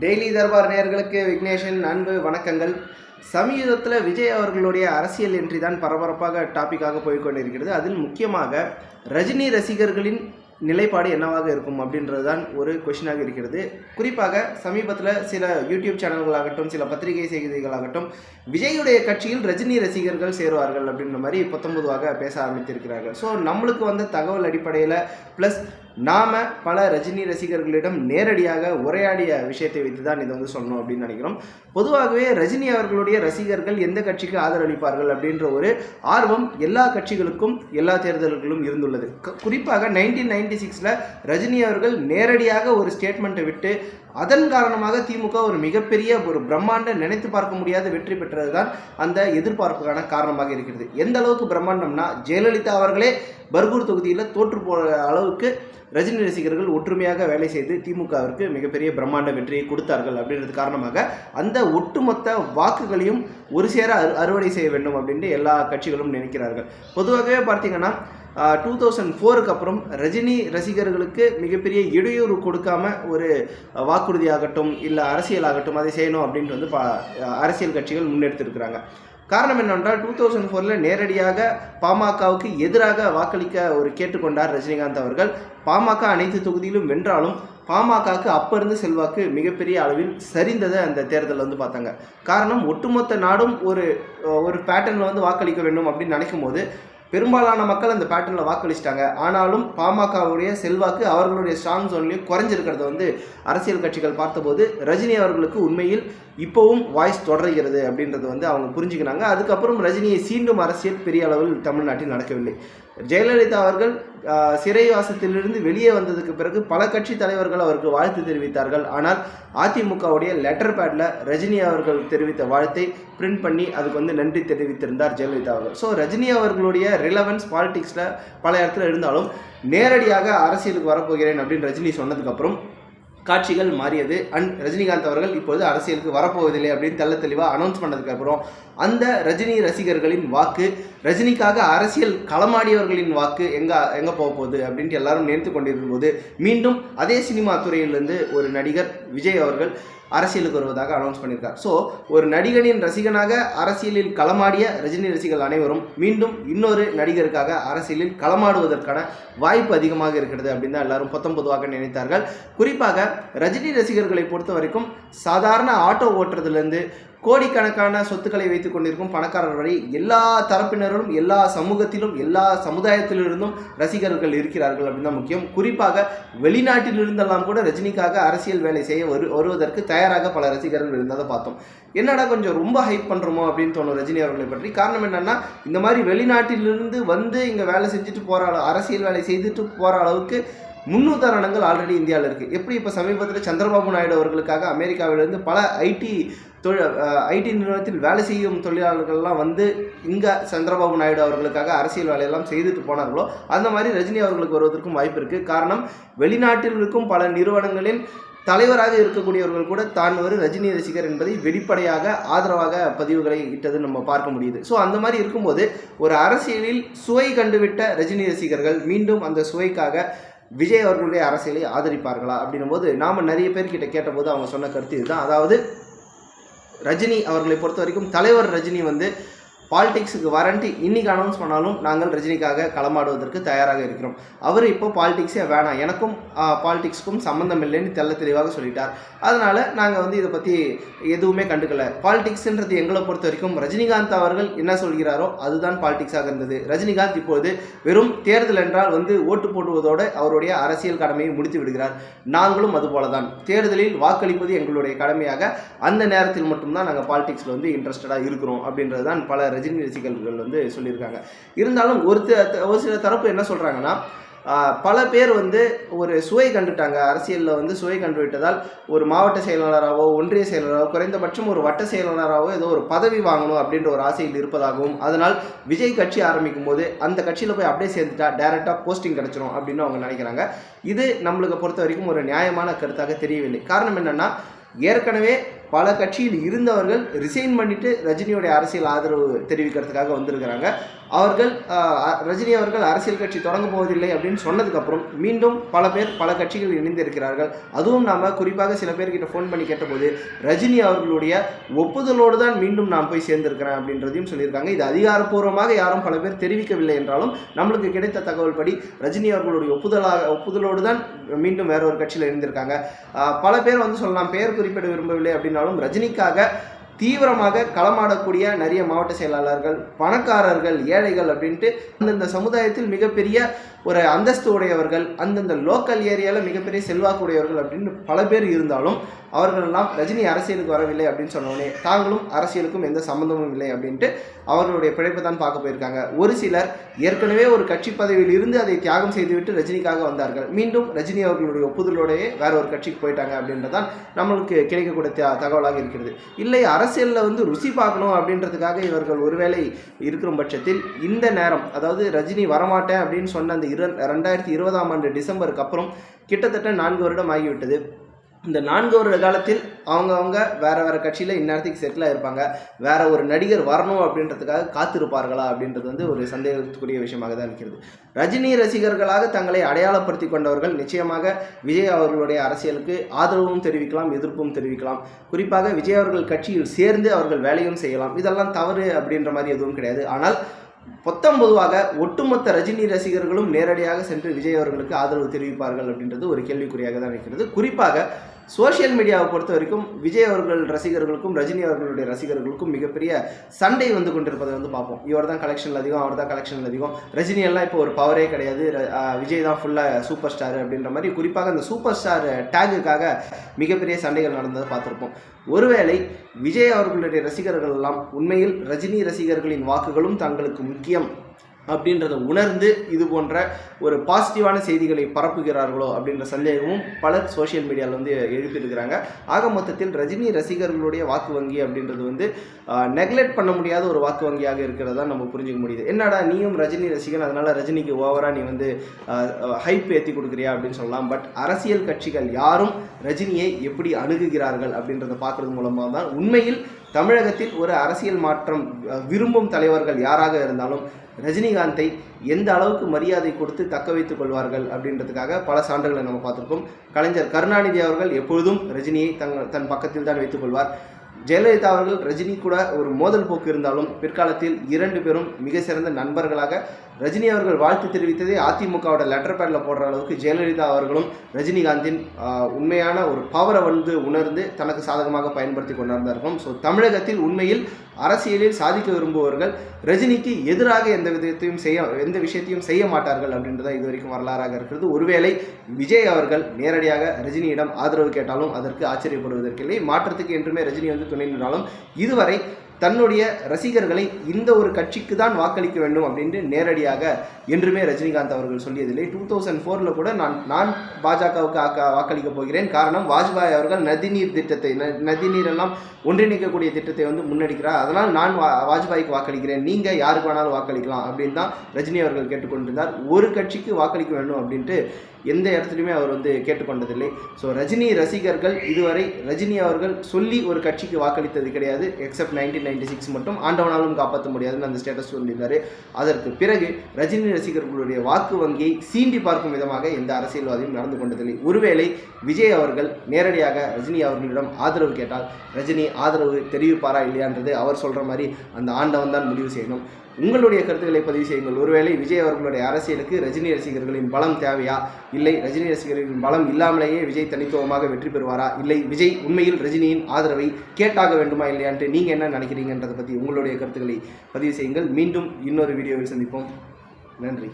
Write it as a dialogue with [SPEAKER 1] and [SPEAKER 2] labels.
[SPEAKER 1] Daily Darbar நேர்களுக்கு விக்னேஷன் அன்பு வணக்கங்கள். சமீபத்தில் விஜய் அவர்களுடைய அரசியல் என்ட்ரி தான் பரபரப்பாக டாப்பிக்காக போய்க்கொண்டிருக்கிறது. அதில் முக்கியமாக ரஜினி ரசிகர்களின் நிலைப்பாடு என்னவாக இருக்கும் அப்படின்றது தான் ஒரு கொஷினாக இருக்கிறது. குறிப்பாக சமீபத்தில் சில யூடியூப் சேனல்களாகட்டும் சில பத்திரிகை செய்திகளாகட்டும் விஜயுடைய கட்சியில் ரஜினி ரசிகர்கள் சேருவார்கள் அப்படின்ற மாதிரி பத்தொன்பதுவாக பேச ஆரம்பித்திருக்கிறார்கள். ஸோ நம்மளுக்கு வந்த தகவல் அடிப்படையில் ப்ளஸ் நாம பல ரஜினி ரசிகர்களிடம் நேரடியாக உரையாடிய விஷயத்தை வைத்து தான் இதை வந்து சொன்னோம் அப்படின்னு நினைக்கிறோம். பொதுவாகவே ரஜினி அவர்களுடைய ரசிகர்கள் எந்த கட்சிக்கு ஆதரவளிப்பார்கள் அப்படின்ற ஒரு ஆர்வம் எல்லா கட்சிகளுக்கும் எல்லா தேர்தல்களிலும் இருந்துள்ளது. குறிப்பாக நைன்டீன் நைன்டி சிக்ஸில் ரஜினி அவர்கள் நேரடியாக ஒரு ஸ்டேட்மெண்ட்டை விட்டு அதன் காரணமாக திமுக ஒரு மிகப்பெரிய ஒரு பிரம்மாண்ட நினைத்து பார்க்க முடியாத வெற்றி பெற்றது தான் அந்த எதிர்பார்ப்புக்கான காரணமாக இருக்கிறது. எந்த அளவுக்கு பிரம்மாண்டம்னா ஜெயலலிதா அவர்களே பர்கூர் தொகுதியில் தோற்று போகிற அளவுக்கு ரஜினி ரசிகர்கள் ஒற்றுமையாக வேலை செய்து திமுகவிற்கு மிகப்பெரிய பிரம்மாண்ட வெற்றியை கொடுத்தார்கள் அப்படின்றது காரணமாக அந்த ஒட்டுமொத்த வாக்குகளையும் ஒரு சேர அறு- அறுவடை செய்ய வேண்டும் அப்படின்ட்டு எல்லா கட்சிகளும் நினைக்கிறார்கள். பொதுவாகவே பார்த்தீங்கன்னா டூ தௌசண்ட் ஃபோருக்கு அப்புறம் ரஜினி ரசிகர்களுக்கு மிகப்பெரிய இடையூறு கொடுக்காம ஒரு வாக்குறுதியாகட்டும் இல்லை அரசியலாகட்டும் அதை செய்யணும் அப்படின்ட்டு வந்து பா அரசியல் கட்சிகள் முன்னெடுத்திருக்கிறாங்க. காரணம் என்னென்றால் டூ தௌசண்ட் ஃபோரில் நேரடியாக பாமகவுக்கு எதிராக வாக்களிக்க ஒரு கேட்டுக்கொண்டார் ரஜினிகாந்த் அவர்கள். பாமக அனைத்து தொகுதியிலும் வென்றாலும் பாமகவுக்கு அப்போ இருந்து செல்வாக்கு மிகப்பெரிய அளவில் சரிந்ததை அந்த தேர்தலில் வந்து பார்த்தாங்க. காரணம் ஒட்டுமொத்த நாடும் ஒரு ஒரு பேட்டர்னில் வந்து வாக்களிக்க வேண்டும் அப்படின்னு நினைக்கும் போது பெரும்பாலான மக்கள் அந்த பேட்டர்னில் வாக்களிச்சிட்டாங்க. ஆனாலும் பாமகவுடைய செல்வாக்கு அவர்களுடைய ஸ்ட்ராங் ஜோன்லேயும் குறைஞ்சிருக்கிறத வந்து அரசியல் கட்சிகள் பார்த்தபோது ரஜினி அவர்களுக்கு உண்மையில் இப்போவும் வாய்ஸ் தொடர்கிறது அப்படின்றத வந்து அவங்க புரிஞ்சுக்கினாங்க. அதுக்கப்புறம் ரஜினியை சீண்டும் அரசியல் பெரிய அளவில் தமிழ்நாட்டில் நடக்கவில்லை. ஜெயலலிதா அவர்கள் சிறைவாசத்திலிருந்து வெளியே வந்ததுக்கு பிறகு பல கட்சி தலைவர்கள் அவருக்கு வாழ்த்து தெரிவித்தார்கள். ஆனால் அதிமுகவுடைய லெட்டர் பேடில் ரஜினி அவர்கள் தெரிவித்த வாழ்த்தை பிரிண்ட் பண்ணி அதுக்கு வந்து நன்றி தெரிவித்திருந்தார் ஜெயலலிதா அவர்கள். ஸோ ரஜினி அவர்களுடைய ரிலவன்ஸ் பாலிடிக்ஸில் பல இடத்துல இருந்தாலும் நேரடியாக அரசியலுக்கு வரப்போகிறேன் அப்படின்னு ரஜினி சொன்னதுக்கப்புறம் காட்சிகள் மாறியது. அண்ட் ரஜினிகாந்த் அவர்கள் இப்பொழுது அரசியலுக்கு வரப்போவதில்லை அப்படின்னு தெள்ள தெளிவாக அனௌன்ஸ் பண்ணதுக்கப்புறம் அந்த ரஜினி ரசிகர்களின் வாக்கு ரஜினிக்காக அரசியல் களமாடியவர்களின் வாக்கு எங்கே எங்கே போக போகுது அப்படின்ட்டு எல்லாரும் நினைத்து கொண்டிருக்கும் போது மீண்டும் அதே சினிமா துறையிலிருந்து ஒரு நடிகர் விஜய் அவர்கள் அரசியலுக்கு வருவதாக அனௌன்ஸ் பண்ணியிருக்கார். ஸோ ஒரு நடிகனின் ரசிகனாக அரசியலில் களமாடிய ரஜினி ரசிகர்கள் அனைவரும் மீண்டும் இன்னொரு நடிகருக்காக அரசியலில் களமாடுவதற்கான வாய்ப்பு அதிகமாக இருக்கிறது அப்படின்னு தான் எல்லாரும் பத்தொன்பதுவாக நினைத்தார்கள். குறிப்பாக ரஜினி ரசிகர்களை பொறுத்த வரைக்கும் சாதாரண ஆட்டோ ஓட்டுறதுலேருந்து கோடிக்கணக்கான சொத்துக்களை வைத்துக் கொண்டிருக்கும் பணக்காரர் வரை எல்லா தரப்பினரும் எல்லா சமூகத்திலும் எல்லா சமுதாயத்திலிருந்தும் ரசிகர்கள் இருக்கிறார்கள் அப்படின்னு தான் முக்கியம். குறிப்பாக வெளிநாட்டிலிருந்தெல்லாம் கூட ரஜினிக்காக அரசியல் வேலை செய்ய வரு வருவதற்கு தயாராக பல ரசிகர்கள் இருந்ததை பார்த்தோம். என்னடா கொஞ்சம் ரொம்ப ஹைப் பண்ணுறோமோ அப்படின்னு தோணும் ரஜினி அவர்களை பற்றி. காரணம் என்னன்னா இந்த மாதிரி வெளிநாட்டிலிருந்து வந்து இங்கே வேலை செஞ்சுட்டு போகிற அளவு அரசியல் வேலை செய்துட்டு போகிற அளவுக்கு முன்னுதாரணங்கள் ஆல்ரெடி இந்தியாவில் இருக்குது எப்படி இப்போ சமீபத்தில் சந்திரபாபு நாயுடு அவர்களுக்காக அமெரிக்காவிலிருந்து பல ஐடி தொழில் ஐடி நிறுவனத்தில் வேலை செய்யும் தொழிலாளர்கள்லாம் வந்து இங்கே சந்திரபாபு நாயுடு அவர்களுக்காக அரசியல் வேலையெல்லாம் செய்துட்டு போனார்களோ அந்த மாதிரி ரஜினி அவர்களுக்கு வருவதற்கும் வாய்ப்பு இருக்குது காரணம் வெளிநாட்டில் இருக்கும் பல நிறுவனங்களின் தலைவராக இருக்கக்கூடியவர்கள் கூட தான் ஒரு ரஜினி ரசிகர் என்பதை வெளிப்படையாக ஆதரவாக பதிவுகளை இட்டது நம்ம பார்க்க முடியுது. ஸோ அந்த மாதிரி இருக்கும்போது ஒரு அரசியலில் சுவை கண்டுவிட்ட ரஜினி ரசிகர்கள் மீண்டும் அந்த சுவைக்காக விஜய் அவர்களுடைய அரசியலை ஆதரிப்பார்களா அப்படின்னும் போது நாம் நிறைய பேர்கிட்ட கேட்டபோது அவங்க சொன்ன கருத்து இதுதான். அதாவது ரஜினி அவர்களை பொறுத்த வரைக்கும் தலைவர் ரஜினி வந்து பாலிடிக்ஸுக்கு வரன்ட்டு இன்னைக்கு அனௌன்ஸ் பண்ணாலும் நாங்கள் ரஜினிக்காக களமாடுவதற்கு தயாராக இருக்கிறோம். அவர் இப்போ பாலிடிக்ஸே வேணாம். எனக்கும் பாலிடிக்ஸுக்கும் சம்மந்தம் இல்லைன்னு தெல்ல தெளிவாக சொல்லிட்டார். அதனால் நாங்கள் வந்து இதை பற்றி எதுவுமே கண்டுக்கல. பாலிடிக்ஸ்ன்றது எங்களை பொறுத்த வரைக்கும் ரஜினிகாந்த் அவர்கள் என்ன சொல்கிறாரோ அதுதான் பாலிடிக்ஸாக இருந்தது. ரஜினிகாந்த் இப்போது வெறும் தேர்தல் என்றால் வந்து ஓட்டு போடுவதோடு அவருடைய அரசியல் கடமையை முடித்து விடுகிறார். நாங்களும் அதுபோல தான் தேர்தலில் வாக்களிப்பது எங்களுடைய கடமையாக. அந்த நேரத்தில் மட்டும்தான் நாங்கள் பாலிடிக்ஸில் வந்து இன்ட்ரெஸ்டடாக இருக்கிறோம் அப்படின்றது தான் பல ரஜினி ரசிகர்கள் வந்து சொல்லியிருக்காங்க. இருந்தாலும் ஒரு ஒரு சில தரப்பு என்ன சொல்கிறாங்கன்னா பல பேர் வந்து ஒரு சுவை கண்டுட்டாங்க. அரசியலில் வந்து சுவை கண்டு விட்டதால் ஒரு மாவட்ட செயலாளராகவோ ஒன்றிய செயலாளராகவோ குறைந்தபட்சம் ஒரு வட்ட செயலாளராகவோ ஏதோ ஒரு பதவி வாங்கணும் அப்படின்ற ஒரு ஆசையில் இருப்பதாகவும் அதனால் விஜய் கட்சி ஆரம்பிக்கும் போது அந்த கட்சியில் போய் அப்படியே சேர்ந்துட்டா டேரெக்டாக போஸ்டிங் கிடச்சிரும் அப்படின்னு அவங்க நினைக்கிறாங்க. இது நம்மளுக்கு பொறுத்த வரைக்கும் ஒரு நியாயமான கருத்தாக தெரியவில்லை. காரணம் என்னென்னா ஏற்கனவே பல கட்சியில் இருந்தவர்கள் ரிசைன் பண்ணிட்டு ரஜினியோடைய அரசியல் ஆதரவு தெரிவிக்கிறதுக்காக வந்திருக்கிறாங்க. அவர்கள் ரஜினி அவர்கள் அரசியல் கட்சி தொடங்க போவதில்லை அப்படின்னு சொன்னதுக்கப்புறம் மீண்டும் பல பேர் பல கட்சிகள் இணைந்திருக்கிறார்கள். அதுவும் நாம் குறிப்பாக சில பேர்கிட்ட ஃபோன் பண்ணி கேட்டபோது ரஜினி அவர்களுடைய ஒப்புதலோடு தான் மீண்டும் நான் போய் சேர்ந்திருக்கிறேன் அப்படின்றதையும் சொல்லியிருக்காங்க. இது அதிகாரப்பூர்வமாக யாரும் பல பேர் தெரிவிக்கவில்லை என்றாலும் நம்மளுக்கு கிடைத்த தகவல் படி ரஜினி அவர்களுடைய ஒப்புதலாக ஒப்புதலோடு தான் மீண்டும் வேற ஒரு கட்சியில் இணைந்திருக்காங்க. பல பேர் வந்து சொல்லலாம் பெயர் குறிப்பிட விரும்பவில்லை அப்படின்னு அப்படின்னாலும் ரஜினிக்காக தீவிரமாக களமாடக்கூடிய நிறைய மாவட்ட செயலாளர்கள் பணக்காரர்கள் ஏழைகள் அப்படின்ட்டு அந்தந்த சமுதாயத்தில் மிகப்பெரிய ஒரு அந்தஸ்து உடையவர்கள் அந்தந்த லோக்கல் ஏரியாவில் மிகப்பெரிய செல்வாக்கு உடையவர்கள் அப்படின்னு பல பேர் இருந்தாலும் அவர்களெல்லாம் ரஜினி அரசியலுக்கு வரவில்லை அப்படின்னு சொன்னோடனே தாங்களும் அரசியலுக்கும் எந்த சம்மந்தமும் இல்லை அப்படின்ட்டு அவர்களுடைய பிழைப்பை தான் பார்க்க போயிருக்காங்க. ஒரு சிலர் ஏற்கனவே ஒரு கட்சி பதவியில் இருந்து அதை தியாகம் செய்துவிட்டு ரஜினிக்காக வந்தார்கள். மீண்டும் ரஜினி அவர்களுடைய ஒப்புதலோடையே வேற ஒரு கட்சிக்கு போயிட்டாங்க அப்படின்றதான் நம்மளுக்கு கிடைக்கக்கூடிய தகவலாக இருக்கிறது. இல்லை அரசியலில் வந்து ருசி பார்க்கணும் அப்படின்றதுக்காக இவர்கள் ஒருவேளை இருக்கிற பட்சத்தில் இந்த நேரம் அதாவது ரஜினி வரமாட்டேன் அப்படின்னு சொன்ன அந்த இரு ரெண்டாயிரத்தி இருபதாம் ஆண்டு டிசம்பருக்கு அப்புறம் கிட்டத்தட்ட நான்கு வருடம் ஆகிவிட்டது. இந்த நான்கு வருட காலத்தில் அவங்கவுங்க வேற வேற கட்சியில் இந்நேரத்துக்கு செட்டில் இருப்பாங்க. வேற ஒரு நடிகர் வரணும் அப்படின்றதுக்காக காத்திருப்பார்களா அப்படின்றது வந்து ஒரு சந்தேகத்துக்குரிய விஷயமாக தான் இருக்கிறது. ரஜினி ரசிகர்களாக தங்களை அடையாளப்படுத்தி கொண்டவர்கள் நிச்சயமாக விஜய் அவர்களுடைய அரசியலுக்கு ஆதரவும் தெரிவிக்கலாம் எதிர்ப்பும் தெரிவிக்கலாம். குறிப்பாக விஜய் அவர்கள் கட்சியில் சேர்ந்து அவர்கள் வேலையும் செய்யலாம். இதெல்லாம் தவறு அப்படின்ற மாதிரி எதுவும் கிடையாது. ஆனால் பொத்தம் பொதுவாக ஒட்டுமொத்த ரஜினி ரசிகர்களும் நேரடியாக சென்று விஜய் அவர்களுக்கு ஆதரவு தெரிவிப்பார்கள் அப்படின்றது ஒரு கேள்விக்குறியாக தான் இருக்கிறது. குறிப்பாக சோஷியல் மீடியாவை பொறுத்த வரைக்கும் விஜய் அவர்கள் ரசிகர்களுக்கும் ரஜினி அவர்களுடைய ரசிகர்களுக்கும் மிகப்பெரிய சண்டை வந்து கொண்டிருப்பதை வந்து பார்ப்போம். இவர் தான் கலெக்ஷன் அதிகம் அவர் தான் கலெக்ஷன் அதிகம். ரஜினி எல்லாம் இப்போ ஒரு பவரே கிடையாது. விஜய் தான் ஃபுல்லாக சூப்பர் ஸ்டார் அப்படின்ற மாதிரி குறிப்பாக அந்த சூப்பர் ஸ்டார் டேகுக்காக மிகப்பெரிய சண்டைகள் நடந்ததை பார்த்துருப்போம். ஒருவேளை விஜய் அவர்களுடைய ரசிகர்கள் எல்லாம் உண்மையில் ரஜினி ரசிகர்களின் வாக்குகளும் தங்களுக்கு முக்கிய முக்கியம் அப்படின்றத உணர்ந்து இது போன்ற ஒரு பாசிட்டிவான செய்திகளை பரப்புகிறார்களோ அப்படின்ற சந்தேகமும் பலர் சோஷியல் மீடியாவில் வந்து எழுப்பியிருக்கிறாங்க. ஆக மொத்தத்தில் ரஜினி ரசிகர்களுடைய வாக்கு வங்கி அப்படின்றது வந்து நெக்லெக்ட் பண்ண முடியாத ஒரு வாக்கு வங்கியாக இருக்கிறதா நம்ம புரிஞ்சுக்க முடியுது. என்னடா நீயும் ரஜினி ரசிகன் அதனால ரஜினிக்கு ஓவராக நீ வந்து ஹைப் ஏற்றி கொடுக்குறியா அப்படின்னு சொல்லலாம். பட் அரசியல் கட்சிகள் யாரும் ரஜினியை எப்படி அணுகுகிறார்கள் அப்படின்றத பார்க்கறது மூலமாக தான் உண்மையில் தமிழகத்தில் ஒரு அரசியல் மாற்றம் விரும்பும் தலைவர்கள் யாராக இருந்தாலும் ரஜினிகாந்தை எந்த அளவுக்கு மரியாதை கொடுத்து தக்க வைத்துக் கொள்வார்கள் அப்படின்றதுக்காக பல சான்றுகளை நம்ம பார்த்துருக்கோம். கலைஞர் கருணாநிதி அவர்கள் எப்பொழுதும் ரஜினியை தங்கள் தன் பக்கத்தில் தான் வைத்துக் கொள்வார். ஜெயலலிதா அவர்கள் ரஜினி கூட ஒரு மோதல் போக்கு இருந்தாலும் பிற்காலத்தில் இரண்டு பேரும் மிக சிறந்த நண்பர்களாக ரஜினி அவர்கள் வாழ்த்து தெரிவித்ததே அதிமுகவோட லெட்டர் பேடில் போடுற அளவுக்கு ஜெயலலிதா அவர்களும் ரஜினிகாந்தின் உண்மையான ஒரு பவரை வந்து உணர்ந்து தனக்கு சாதகமாக பயன்படுத்தி கொண்டிருந்தார்கள் ஸோ தமிழகத்தில் உண்மையில் அரசியலில் சாதிக்க விரும்புபவர்கள் ரஜினிக்கு எதிராக எந்த விதத்தையும் செய்ய எந்த விஷயத்தையும் செய்ய மாட்டார்கள் அப்படின்றத இது வரைக்கும் வரலாறாக இருக்கிறது. ஒருவேளை விஜய் அவர்கள் நேரடியாக ரஜினியிடம் ஆதரவு கேட்டாலும் அதற்கு ஆச்சரியப்படுவதற்கில்லை மாற்றத்துக்கு என்றுமே ரஜினி வந்து துணை நின்றாலும் இதுவரை தன்னுடைய ரசிகர்களை இந்த ஒரு கட்சிக்கு தான் வாக்களிக்க வேண்டும் அப்படின்ட்டு நேரடியாக என்றுமே ரஜினிகாந்த் அவர்கள் சொல்லியதில்லை. டூ தௌசண்ட் ஃபோரில் கூட நான் நான் பாஜகவுக்கு ஆக்க வாக்களிக்க போகிறேன். காரணம் வாஜ்பாய் அவர்கள் நதிநீர் திட்டத்தை ந- நதிநீர் எல்லாம் ஒன்றிணைக்கக்கூடிய திட்டத்தை வந்து முன்னெடுக்கிறார். அதனால் நான் வா வாஜ்பாய்க்கு வாக்களிக்கிறேன். நீங்கள் யாருக்கு வேணாலும் வாக்களிக்கலாம் அப்படின்னு தான் ரஜினி அவர்கள் கேட்டுக்கொண்டிருந்தார். ஒரு கட்சிக்கு வாக்களிக்க வேண்டும் அப்படின்ட்டு எந்த இடத்துலையுமே அவர் வந்து கேட்டுக்கொண்டதில்லை. ஸோ ரஜினி ரசிகர்கள் இதுவரை ரஜினி அவர்கள் சொல்லி ஒரு கட்சிக்கு வாக்களித்தது கிடையாது. எக்ஸப்ட் நைன்டீன் நைன்டி சிக்ஸ் மட்டும் ஆண்டவனாலும் காப்பாற்ற முடியாதுன்னு அந்த ஸ்டேட்டஸ் சொல்லியிருந்தார். அதற்கு பிறகு ரஜினி ரசிகர்களுடைய வாக்கு வங்கியை சீண்டி பார்க்கும் விதமாக எந்த அரசியல்வாதியும் நடந்து கொண்டதில்லை. ஒருவேளை விஜய் அவர்கள் நேரடியாக ரஜினி அவர்களிடம் ஆதரவு கேட்டால் ரஜினி ஆதரவு தெரிவிப்பாரா இல்லையான்றது அவர் சொல்கிற மாதிரி அந்த ஆண்டவன் தான் முடிவு செய்யணும். உங்களுடைய கருத்துக்களை பதிவு செய்யுங்கள். ஒருவேளை விஜய் அவர்களுடைய அரசியலுக்கு ரஜினி ரசிகர்களின் பலம் தேவையா? இல்லை ரஜினி ரசிகர்களின் பலம் இல்லாமலேயே விஜய் தனித்துவமாக வெற்றி பெறுவாரா? இல்லை விஜய் உண்மையில் ரஜினியின் ஆதரவை கேட்டாக வேண்டுமா இல்லையான்ட்டு நீங்கள் என்ன நினைக்கிறீங்கன்றதை பற்றி உங்களுடைய கருத்துக்களை பதிவு செய்யுங்கள். மீண்டும் இன்னொரு வீடியோவில் சந்திப்போம். நன்றி.